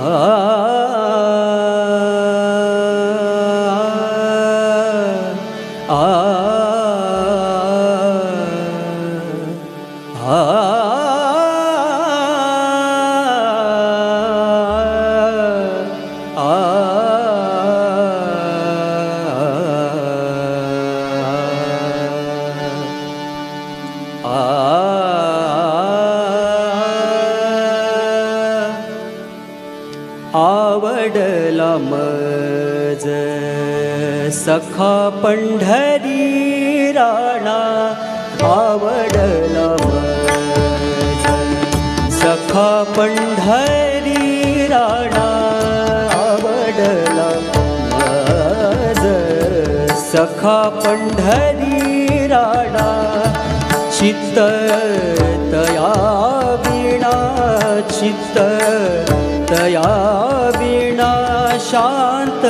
Ah सखा पंढरी राणा आवडला मज. सखा पंढरी राणा आवडला मज. सखा पंढरी राणा चित्त तया विणा. चित्त तया ਸ਼ਾਂਤ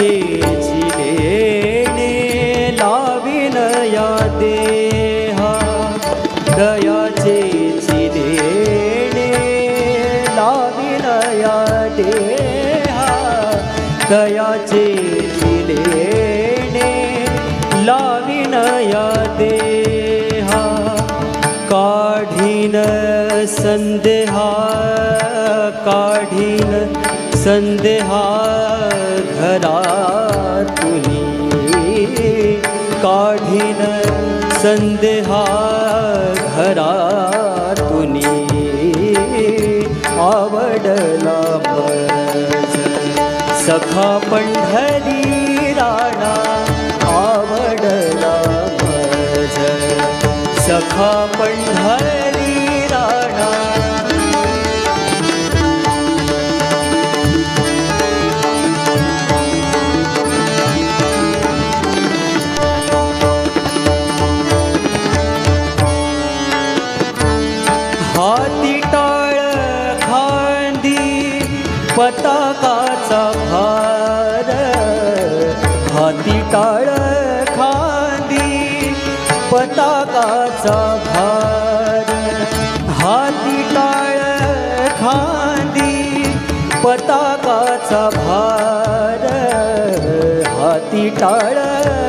े जिणे लावीनयादे कया चे जिलेणे लावीनयादे कया चे जिलेणे लावीनयादे काठिन सन्देहा काठिन संदेहा घरा तुनी काढीन संदेहा घरातुनी आवडला मज सखा पंढरी राणा आवडला मज सखा पंढरी पताकाचा भार हाती टाळ खांदी पताकाचा भार हाती टाळ खांदी पताकाचा भार हाती टाळ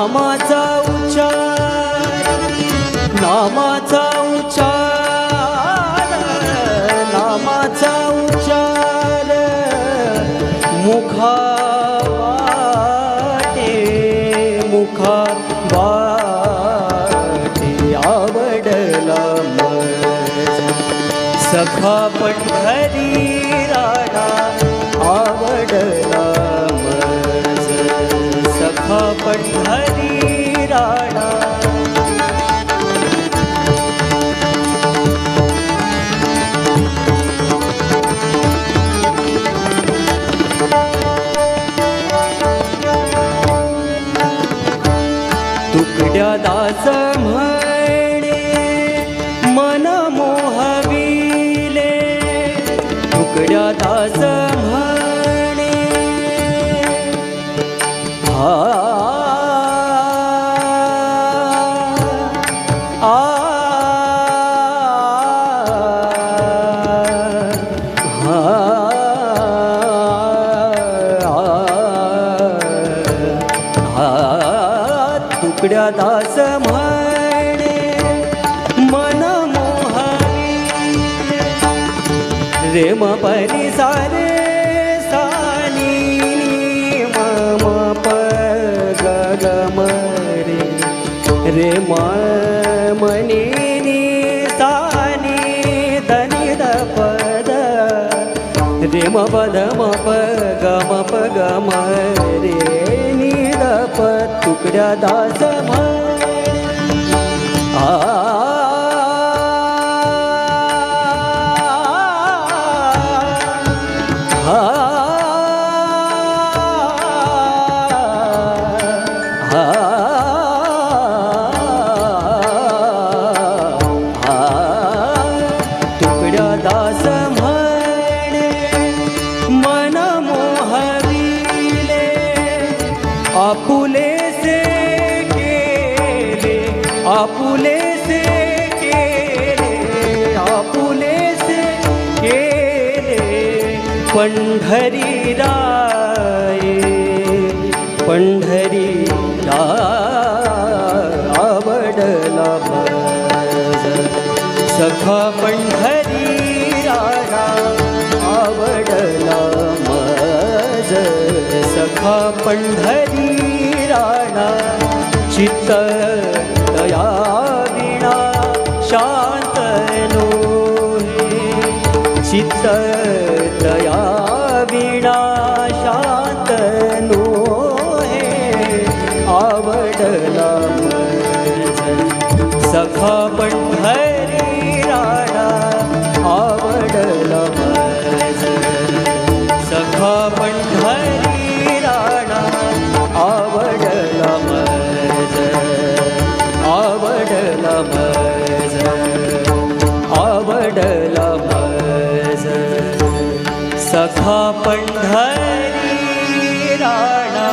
नामाचा उच्चार. नामाचा उच्चार. नामाचा उच्चार. मुखा वाटे मुखा वाटे आवडला सखा पंढरी तुकड्या दास म्हणे मन मोहविले रे म परी सा रे सा नी नी म म प रे रे म प ध म प ग म प ग म रे नि ध प तुकड्या दास म्हणे आ आपुले से केले आपुले से केले पंढरी राये पंढरी आवडला सखा पंढरी राया आवडला मज. सखा पंढरी राणा चित्त दया विणा शांत नोहे चित्त दया विणा शांत नोहे आवडला सखा पंढरी राणा आवडला सखा पंढरी सखा पंढरी राणा.